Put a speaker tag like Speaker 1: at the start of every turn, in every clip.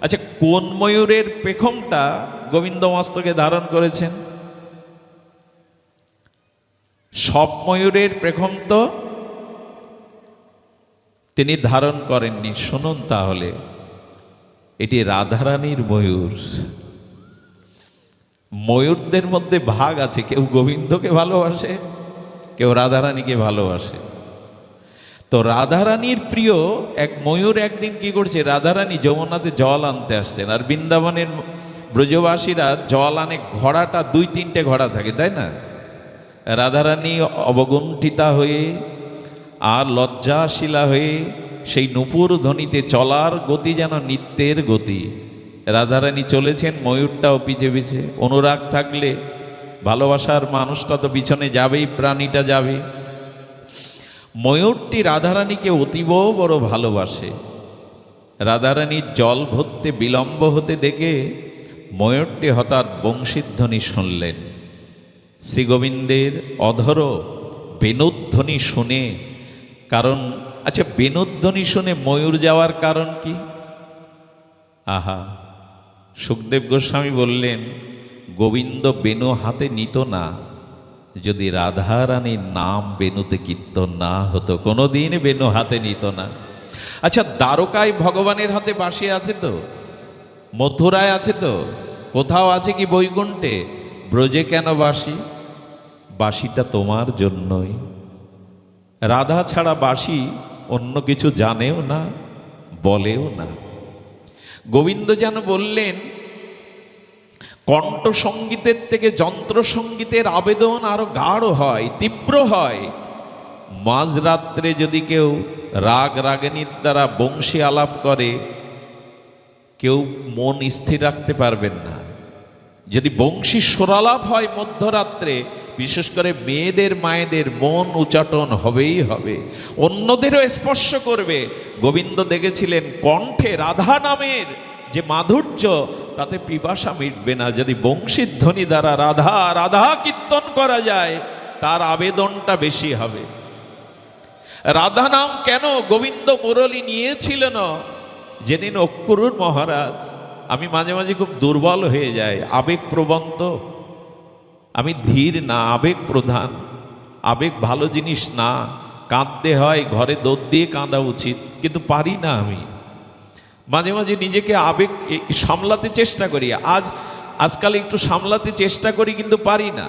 Speaker 1: আচ্ছা কোন ময়ূরের পেখমটা গোবিন্দ মস্তকে ধারণ করেছেন? সব ময়ূরের পেখম তো তিনি ধারণ করেননি। শুনুন তাহলে, এটি রাধারানীর ময়ূর। ময়ূরদের মধ্যে ভাগ আছে। কেউ গোবিন্দকে ভালোবাসে, কেউ রাধারানীকে ভালোবাসে। তো রাধারানীর প্রিয় এক ময়ূর একদিন কি করছে, রাধারানী যমুনাতে জল আনতে আসছেন। আর বৃন্দাবনের ব্রজবাসীরা জল আনে, ঘোড়াটা দুই তিনটে ঘোড়া থাকে, তাই না? রাধারানী অবগুণ্ঠিতা হয়ে আর লজ্জাশীলা হয়ে সেই নুপুর ধ্বনিতে চলার গতি যেন নিত্যের গতি। রাধারানী চলেছেন, ময়ূরটাও পিছে পিছে। অনুরাগ থাকলে ভালোবাসার মানুষটা তো পিছনে যাবেই, প্রাণীটা যাবে। ময়ূরটি রাধারানীকে অতীব বড় ভালোবাসে। রাধারানীর জল ভরতে বিলম্ব হতে দেখে ময়ূরটি হঠাৎ বংশীধ্বনি শুনলেন। শ্রীগোবিন্দের অধর বেনুধ্বনি শুনে, কারণ আচ্ছা বেনুধ্বনি শুনে ময়ূর যাওয়ার কারণ কি? আহা, সুখদেব গোস্বামী বললেন, গোবিন্দ বেনু হাতে নিত না। যদি রাধারানীর নাম বেনুতে কীর্তন না হতো, কোনোদিন বেনু হাতে নিত না। আচ্ছা দ্বারকায় ভগবানের হাতে বাসি আছে তো? মথুরায় আছে তো? কোথাও আছে কি বৈকুণ্ঠে? ব্রজে কেন বাসি বাসিটা তোমার জন্যই। রাধা ছাড়া বাসি অন্য কিছু জানেও না, বলেও না। গোবিন্দ যেন বললেন কণ্ঠ সঙ্গীতের থেকে যন্ত্র সঙ্গীতের আবেদন আরও গাঢ় হয়, তীব্র হয়। মাঝরাত্রে যদি কেউ রাগ রাগিনীর দ্বারা বংশী আলাপ করে, কেউ মন স্থির রাখতে পারবেন না। যদি বংশী স্বরালাপ হয় মধ্যরাত্রে, বিশেষ করে মেয়েদের মায়েদের, মন উচাটন হবেই হবে। অন্যদেরও স্পর্শ করবে। গোবিন্দ দেখেছিলেন কণ্ঠে রাধা নামের যে মাধুর্য তাতে পিপাসা মিটবে না। যদি বংশীর ধ্বনি দ্বারা রাধা রাধা কীর্তন করা যায়, তার আবেদনটা বেশি হবে। রাধা নাম কেন গোবিন্দ মুরলী নিয়েছিলেন যেদিন অক্ষরুর মহারাজ, আমি মাঝে মাঝে খুব দুর্বল হয়ে যাই। আবেগ প্রবন্ত আমি ধীর না, আবেগ প্রধান। আবেগ ভালো জিনিস না। কাঁদতে হয়, ঘরে দৌড় দিয়ে কাঁদা উচিত, কিন্তু পারি না আমি। মাঝে মাঝে নিজেকে আবেগ সামলাতে চেষ্টা করি। আজ, আজকাল একটু সামলাতে চেষ্টা করি, কিন্তু পারি না।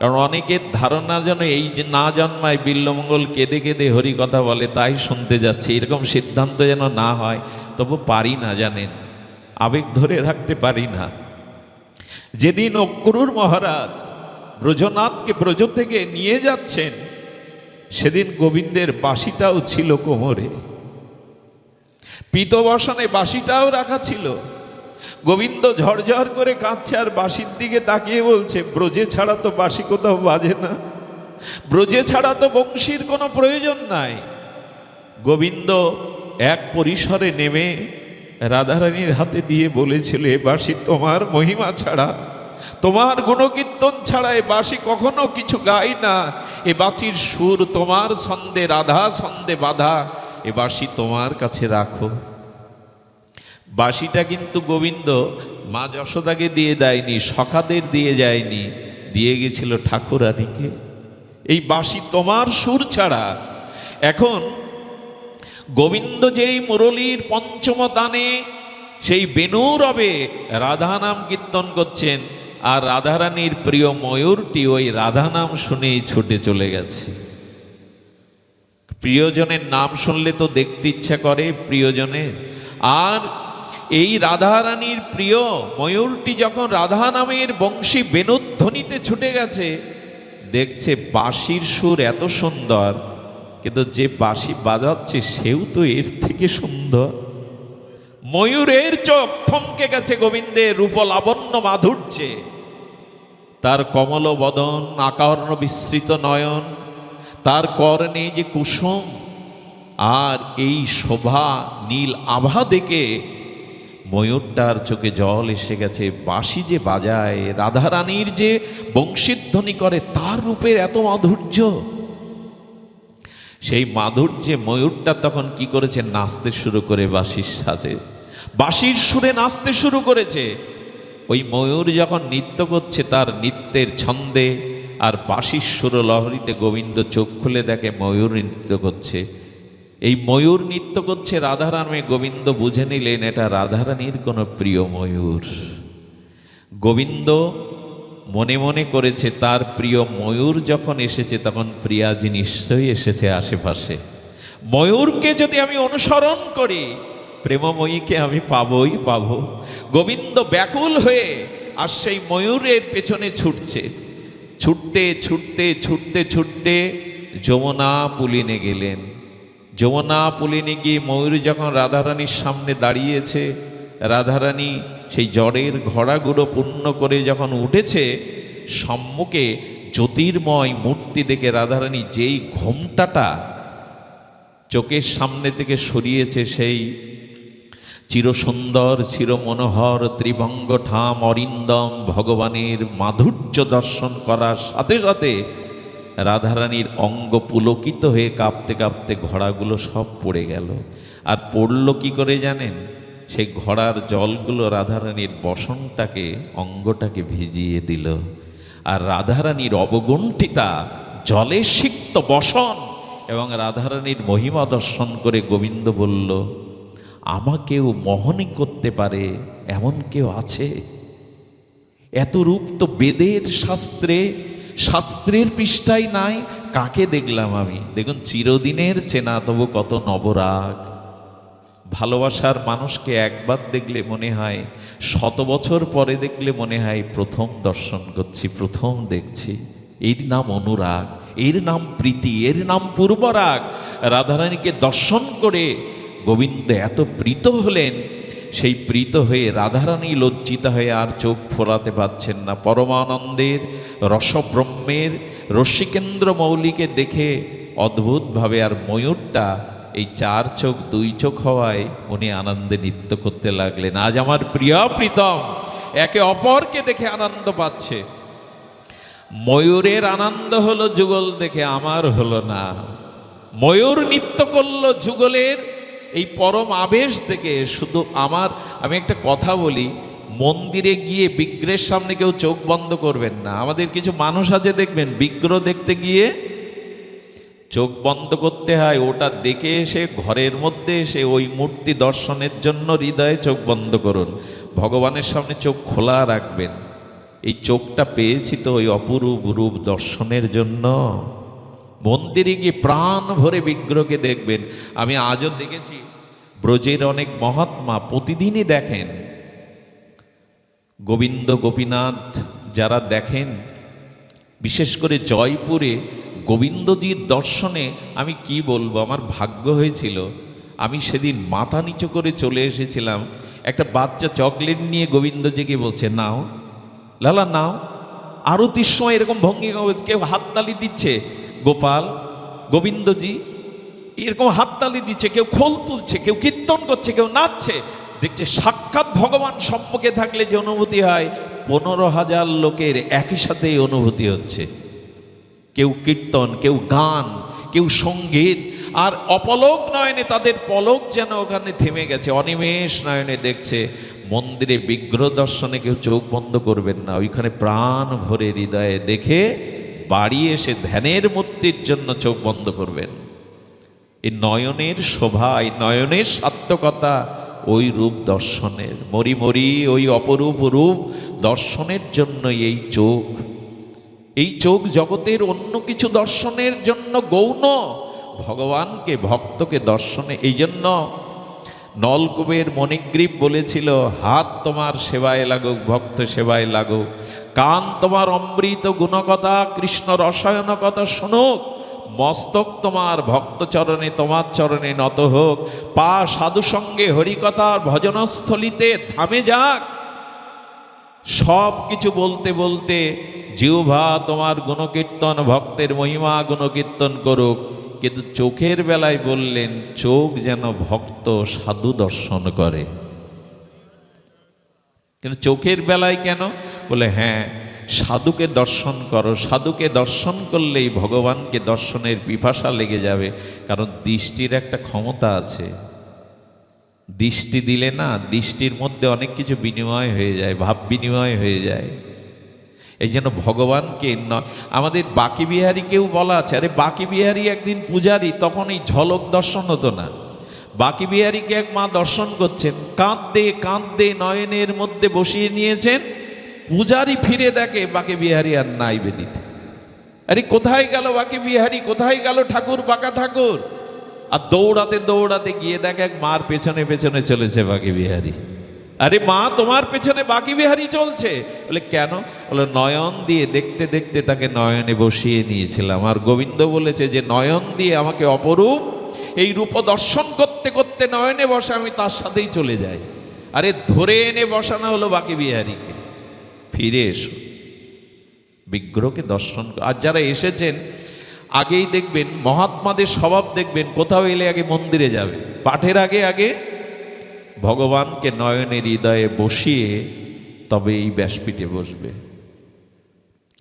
Speaker 1: কারণ অনেকের ধারণা যেন এই যে না জন্মায়, বিল্লমঙ্গল কেঁদে কেঁদে হরি কথা বলে, তাই শুনতে যাচ্ছে। এরকম সিদ্ধান্ত যেন না হয়, তবু পারি না জানেন। আবেগ ধরে রাখতে পারি না। যেদিন অক্রুর মহারাজ ব্রজনাথকে ব্রজ থেকে নিয়ে যাচ্ছেন, সেদিন গোবিন্দের বাসিটাও ছিল কোমরে। পিতবসনে বাঁশিটাও রাখা ছিল। গোবিন্দ ঝরঝর করে কাঁদছে আর বাঁশির দিকে তাকিয়ে বলছে, ব্রজে ছাড়া তো বাঁশি কোথাও বাজে না। ব্রজে ছাড়া তো বংশীর কোনো প্রয়োজন নাই। গোবিন্দ এক পরিসরে নেমে রাধারানীর হাতে দিয়ে বলেছিল, এ বাঁশি তোমার মহিমা ছাড়া, তোমার গুণকীর্তন ছাড়া এ বাঁশি কখনো কিছু গাই না। এ বাঁচির সুর তোমার ছন্দে রাধা, ছন্দে বাধা। এ বাঁশি তোমার কাছে রাখো। বাঁশিটা কিন্তু গোবিন্দ মা যশোদাকে দিয়ে দেয়নি, সখাদের দিয়ে যায়নি, দিয়ে গেছিল ঠাকুরানীকে। এই বাঁশি তোমার সুর ছাড়া। এখন গোবিন্দ যেই মুরলীর পঞ্চম দানে, সেই বেনুরবে রাধা নাম কীর্তন করছেন, আর রাধারানীর প্রিয় ময়ূরটি ওই রাধা নাম শুনেই ছুটে চলে গেছে। প্রিয়জনের নাম শুনলে তো দেখতে ইচ্ছা করে প্রিয়জনের। আর এই রাধারানীর প্রিয় ময়ূরটি যখন রাধা নামের বংশী বেনুধ্বনিতে ছুটে গেছে, দেখছে বাঁশির সুর এত সুন্দর, কিন্তু যে বাঁশি বাজাচ্ছে সেও তো এর থেকে সুন্দর। ময়ূরের চোখ থমকে গেছে গোবিন্দের রূপ লাবণ্য মাধুর্যে। তার কমল বদন আকার্ণ বিস্তৃত নয়ন তার কর্ণে যে কুসুম, আর এই শোভা নীল আভা দেখে ময়ূরটার চোখে জল এসে গেছে। বাঁশি যে বাজায়, রাধারানীর যে বংশীধ্বনি করে, তার রূপের এত মাধুর্য। সেই মাধুর্যে ময়ূরটা তখন কি করেছে? নাচতে শুরু করে বাঁশির সাজে। বাঁশির সুরে নাচতে শুরু করেছে। ওই ময়ূর যখন নৃত্য করছে, তার নৃত্যের ছন্দে আর বাঁশির সুর লহরীতে গোবিন্দ চোখ খুলে দেখে ময়ূর নৃত্য করছে। এই ময়ূর নৃত্য করছে রাধারামে গোবিন্দ বুঝে নিলেন এটা রাধারানীর কোনো প্রিয় ময়ূর। গোবিন্দ মনে মনে করেছে, তার প্রিয় ময়ূর যখন এসেছে, তখন প্রিয়াজি নিশ্চয়ই এসেছে আশেপাশে। ময়ূরকে যদি আমি অনুসরণ করি, প্রেমময়ীকে আমি পাবই, পাবো। গোবিন্দ ব্যাকুল হয়ে আর সেই ময়ূরের পেছনে ছুটছে। ছুটতে ছুটতে ছুটতে ছুটতে যমুনা পুলিনে গেলেন। যমুনা পুলিনে গিয়ে ময়ূর যখন রাধারানীর সামনে দাঁড়িয়েছে, রাধারানী সেই জড়ের ঘোড়াগুলো পূর্ণ করে যখন উঠেছে, সম্মুখে জ্যোতির্ময় মূর্তি দেখে রাধারানী যেই ঘোমটাটা চোখের সামনে থেকে সরিয়েছে সেই চিরসুন্দর, চিরমনোহর, ত্রিভঙ্গ ঠাম অরিন্দম ভগবানের মাধুর্য দর্শন করার সাথে সাথে রাধারানীর অঙ্গ পুলকিত হয়ে কাঁপতে কাঁপতে ঘোড়াগুলো সব পড়ে গেল। আর পড়ল কি করে জানেন? সেই ঘোড়ার জলগুলো রাধারানীর বসনটাকে, অঙ্গটাকে ভিজিয়ে দিল। আর রাধারানীর অবগুণ্ঠিতা জলে সিক্ত বসন এবং রাধারানীর মহিমা দর্শন করে গোবিন্দ বলল আমাকেও মোহনী করতে পারে এমন কেউ আছে? এত রূপ তো বেদের শাস্ত্রে, শাস্ত্রের পৃষ্ঠায় নাই, কাকে দেখলাম আমি? দেখুন, চিরদিনের চেনা তবু কত নবরাগ। ভালোবাসার মানুষকে একবার দেখলে মনে হয়, শত বছর পরে দেখলে মনে হয়, প্রথম দর্শন করছি, প্রথম দেখছি। এর নাম অনুরাগ, এর নাম প্রীতি, এর নাম পূর্বরাগ। রাধারানীকে দর্শন করে গোবিন্দ এত প্রীত হলেন, সেই প্রীত হয়ে রাধারানী লজ্জিত হয়ে আর চোখ ফোরাতে পারছেন না। পরমানন্দের, রসব্রহ্মের রশ্মিকেন্দ্র মৌলিকে দেখে অদ্ভুতভাবে আর ময়ূরটা এই চার চোখ, দুই চোখ হওয়ায় উনি আনন্দে নৃত্য করতে লাগলেন। আজ আমার প্রিয় প্রীতম, একে অপরকে দেখে আনন্দ পাচ্ছে। ময়ূরের আনন্দ হলো যুগল দেখে, আমার হলো না। ময়ূর নৃত্য করল যুগলের এই পরম আবেশ থেকে শুধু আমার, আমি একটা কথা বলি, মন্দিরে গিয়ে বিগ্রহের সামনে কেউ চোখ বন্ধ করবেন না। আমাদের কিছু মানুষ আছে দেখবেন, বিগ্রহ দেখতে গিয়ে চোখ বন্ধ করতে হয়, ওটা দেখে এসে ঘরের মধ্যে এসে ওই মূর্তি দর্শনের জন্য হৃদয়ে চোখ বন্ধ করুন। ভগবানের সামনে চোখ খোলা রাখবেন। এই চোখটা পেয়েছি তো ওই অপরূপ রূপ দর্শনের জন্য। মন্দিরে গিয়ে প্রাণ ভরে বিগ্রহকে দেখবেন। আমি আজও দেখেছি, ব্রজের অনেক মহাত্মা প্রতিদিনই দেখেন। গোবিন্দ, গোপীনাথ যারা দেখেন, বিশেষ করে জয়পুরে গোবিন্দজির দর্শনে আমি কি বলব, আমার ভাগ্য হয়েছিল। আমি সেদিন মাথা নিচু করে চলে এসেছিলাম। একটা বাচ্চা চকলেট নিয়ে গোবিন্দজিকে বলছে, নাও। লালা, নাও। আরতির সময় এরকম ভঙ্গি কেউ হাততালি দিচ্ছে। গোপাল, গোবিন্দজি, এরকম হাততালি দিচ্ছে, কেউ খোল তুলছে, কেউ কীর্তন করছে, কেউ নাচছে, দেখছে সাক্ষাৎ ভগবান সম্মুখে থাকলে যে অনুভূতি হয়, পনেরো হাজার লোকের একই সাথে অনুভূতি হচ্ছে। কেউ কীর্তন, কেউ গান, কেউ সংগীত, আর অপলক নয়নে তাদের পলক যেন ওখানে থেমে গেছে, অনিমেষ নয়নে দেখছে, মন্দিরে বিগ্রহ দর্শনে কেউ চোখ বন্ধ করবেন না, ওইখানে প্রাণ ভরে হৃদয়ে দেখে বাড়ি এসে ধ্যানের মূর্তির জন্য চোখ বন্ধ করবেন। এই নয়নের শোভা, এই নয়নের সাত্তকতা ওই রূপ দর্শনের, মরি মরি ওই অপরূপ রূপ দর্শনের জন্য এই চোখ। এই চোখ জগতের অন্য কিছু দর্শনের জন্য গৌণ। ভগবানকে, ভক্তকে দর্শনে এই জন্য নলকুবের মণিগ্রীব বলেছিল, হাত তোমার সেবায় লাগুক, ভক্ত সেবায় লাগুক। কান তোমার অমৃত গুণকথা, কৃষ্ণ রসায়ন কথা শুনুক। মস্তক তোমার ভক্ত চরণে, তোমার চরণে নত হোক। পা সাধু সঙ্গে হরিকথার ভজনস্থলিতে থামে যাক। সব কিছু বলতে বলতে জিহ্বা তোমার গুণকীর্তন, ভক্তের মহিমা গুণকীর্তন করুক। কিন্তু চোখের বেলায় বললেন, চোখ যেন ভক্ত সাধু দর্শন করে। কিন্তু চোখের বেলায় কেন? বলে হ্যাঁ সাধুকে দর্শন করো। সাধুকে দর্শন করলেই ভগবানকে দর্শনের পিপাসা লেগে যাবে, কারণ দৃষ্টির একটা ক্ষমতা আছে। দৃষ্টি দিলে না, দৃষ্টির মধ্যে অনেক কিছু বিনিময় হয়ে যায়, ভাব বিনিময় হয়ে যায়। এই জন্য ভগবানকে নয়। আমাদের বাকি বিহারীকেও বলা আছে, আরে বাকি বিহারী একদিন পূজারী, তখন এই ঝলক দর্শন হতো না। বাকি বিহারীকে এক মা দর্শন করছেন, কাঁদতে কাঁদতে নয়নের মধ্যে বসিয়ে নিয়েছেন, পূজারি ফিরে দেখে বাকি বিহারি আর নাই বেদিতে। আরে কোথায় গেল বাকি বিহারি? কোথায় গেল ঠাকুর, বাঁকা ঠাকুর? আর দৌড়াতে দৌড়াতে গিয়ে দেখে এক মার পেছনে পেছনে চলেছে বাকি বিহারী। আরে মা, তোমার পেছনে বাকি বিহারি চলছে। বলে, কেন? বলে, নয়ন দিয়ে দেখতে দেখতে তাকে নয়নে বসিয়ে নিয়েছিলাম। আর গোবিন্দ বলেছে যে, নয়ন দিয়ে আমাকে অপরূপ এই রূপ দর্শন করতে করতে নয়নে বসে, আমি তার সাথেই চলে যাই। আরে, ধরে এনে বসানো হলো বাকি বিহারিকে। ফিরে এসো। বিগ্রহকে দর্শন আর যারা এসেছেন, আগেই দেখবেন, মহাত্মাদের স্বভাব দেখবেন, কোথাও এলে আগে মন্দিরে যাবে। পাঠের আগে আগে ভগবানকে নয়নের হৃদয়ে বসিয়ে তবে এই ব্যাসপীঠে বসবে।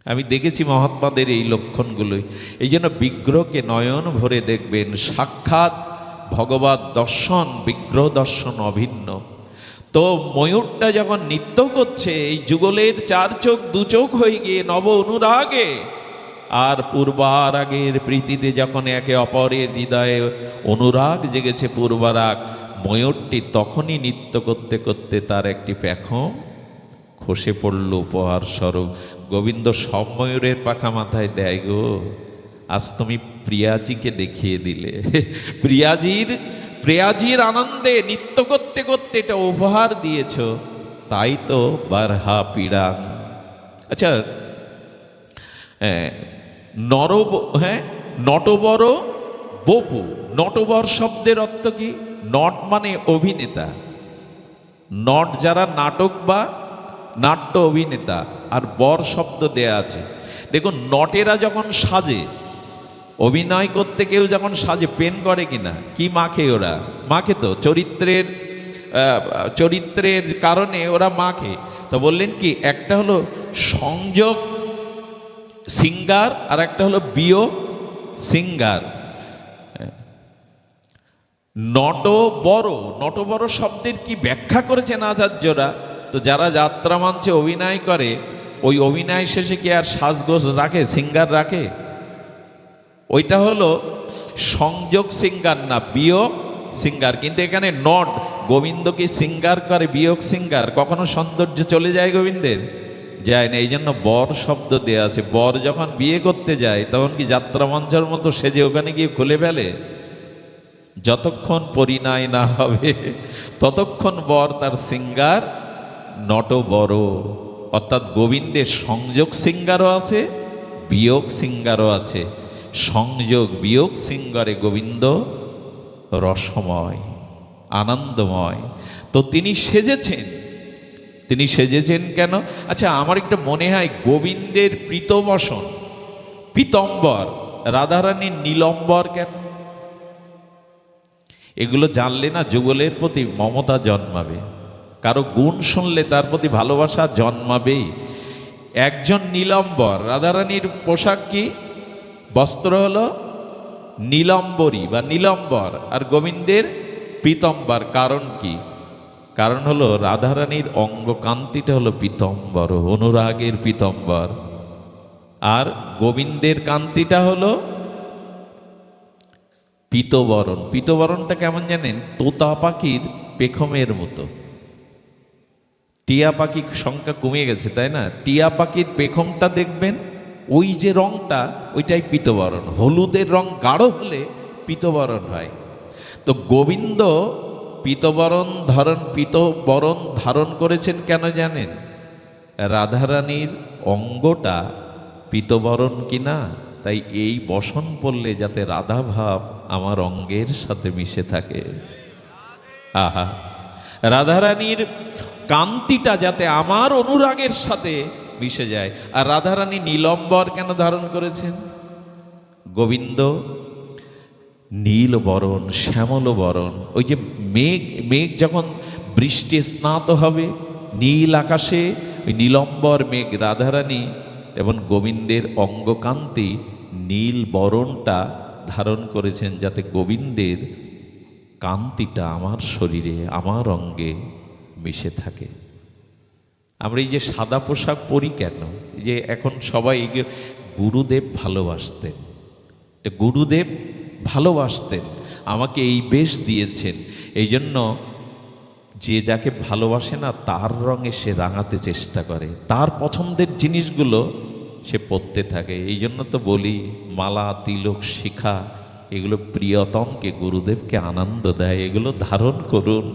Speaker 1: আমি দেখেছি মহাত্মাদের এই লক্ষণগুলোই। এই জন্য বিগ্রহকে নয়ন ভরে দেখবেন, সাক্ষাৎ ভগবত দর্শন, বিগ্রহ দর্শন অভিন্ন। তো ময়ূরটা যখন নৃত্য করছে, এই যুগলের চার চোখ, দু চোখ হয়ে গিয়ে নব অনুরাগে। আর পূর্বার আগের প্রীতিতে যখন একে অপরের হৃদয়ে অনুরাগ জেগেছে, পূর্বারাগ ময়ূরটি তখনই নৃত্য করতে করতে তার একটি পেখম খসে পড়ল উপহার স্বরূপ। গোবিন্দ সব ময়ূরের পাখা মাথায় দেয় গো। আজ তুমি প্রিয়াজিকে দেখিয়ে দিলে। প্রিয়াজির প্রিয়াজির আনন্দে নৃত্য করতে করতে এটা উপহার দিয়েছ। তাই তো বারহা পীড়ান। আচ্ছা হ্যাঁ, নর হ্যাঁ নটবর বপু। নটবর শব্দের অর্থ কি? নট মানে অভিনেতা। নট যারা নাটক বা নাট্য অভিনেতা, আর বর শব্দ দেয়া আছে। দেখুন, নটেরা যখন সাজে, অভিনয় করতে কেউ যখন সাজে পেন করে কিনা, কি মাখে ওরা? মাখে তো, চরিত্রের চরিত্রের কারণে ওরা মাখে। তো বললেন কি, একটা হলো সংযোগ, সিঙ্গার, আর একটা হলো বিয়োগ, সিঙ্গার। নট বড় নট বড় শব্দের কি ব্যাখ্যা করেছেন আচার্যরা তো যারা যাত্রা মঞ্চে অভিনয় করে, ওই অভিনয় শেষে কি আর সাজগোজ রাখে, সিঙ্গার রাখে? ওইটা হলো সংযোগ সিঙ্গার না, বিয়োগ সিঙ্গার। কিন্তু এখানে নট, গোবিন্দ কি সিঙ্গার করে, বিয়োগ সিঙ্গার? কখনো সৌন্দর্য চলে যায় গোবিন্দের? যায় না এই জন্য বর শব্দ দেওয়া আছে। বর যখন বিয়ে করতে যায়, তখন কি যাত্রা মঞ্চের মতো সেজে ওখানে গিয়ে খুলে ফেলে? যতক্ষণ পরিণয় না হবে, ততক্ষণ বর তার সিঙ্গার নট বড়। অর্থাৎ গোবিন্দের সংযোগ সিঙ্গারও আছে, বিয়োগ সিঙ্গারও আছে। সংযোগ, বিয়োগ সিঙ্গারে গোবিন্দ রসময়, আনন্দময়। তো তিনি সেজেছেন। তিনি সেজেছেন কেন? আচ্ছা আমার একটা মনে হয় গোবিন্দের প্রীতবসন, পীতম্বর, রাধারানীর নীলম্বর কেন? এগুলো জানলে না যুগলের প্রতি মমতা জন্মাবে। কারও গুণ শুনলে তার প্রতি ভালোবাসা জন্মাবেই। একজন নীলম্বর, রাধারানীর পোশাক কি? বস্ত্র হলো নীলম্বরী বা নীলম্বর। আর গোবিন্দের পীতম্বর কারণ কি? কারণ হলো রাধারানীর অঙ্গকান্তিটা হলো পীতম্বর, অনুরাগের পীতম্বর। আর গোবিন্দের কান্তিটা হলো পীতবরণ। পিতবরণটা কেমন জানেন? তোতা পাখির পেখমের মতো। টিয়া পাখির সংখ্যা কমে গেছে, তাই না? টিয়া পাখির পেখমটা দেখবেন, ওই যে রংটা, ওইটাই পিতবরণ। হলুদের রং গাঢ় হলে পিতবরণ হয়। তো গোবিন্দ পীতবরণ ধরন পীতবরণ ধারণ করেছেন কেন জানেন? রাধারানীর অঙ্গটা পীতবরণ কিনা? তাই এই বসন পড়লে যাতে রাধা ভাব আমার অঙ্গের সাথে মিশে থাকে। আহা রাধারানীর কান্তিটা যাতে আমার অনুরাগের সাথে মিশে যায়। আর রাধারানী নীলম্বর কেন ধারণ করেছেন? গোবিন্দ, নীল বরণ, শ্যামল বরণ, ওই যে মেঘ মেঘ যখন বৃষ্টি স্নাত হবে, নীল আকাশে ওই নীলম্বর, মেঘ রাধারানী এবং গোবিন্দের অঙ্গকান্তি নীল বরণটা ধারণ করেছেন যাতে গোবিন্দের কান্তিটা আমার শরীরে, আমার অঙ্গে মিশে থাকে। আমরা এই যে সাদা পোশাক পরি কেন? যে এখন সবাই গুরুদেব ভালোবাসতেন। গুরুদেব ভালোবাসতেন, আমাকে এই বেশ দিয়েছেন। এই জন্য যে যাকে ভালোবাসে না, তার রঙে সে রাঙাতে চেষ্টা করে। তার পছন্দের জিনিসগুলো সে পড়তে থাকে। এই জন্য তো বলি, মালা, তিলক, শিখা, এগুলো প্রিয়তমকে, গুরুদেবকে আনন্দ দেয়, এগুলো ধারণ করুন।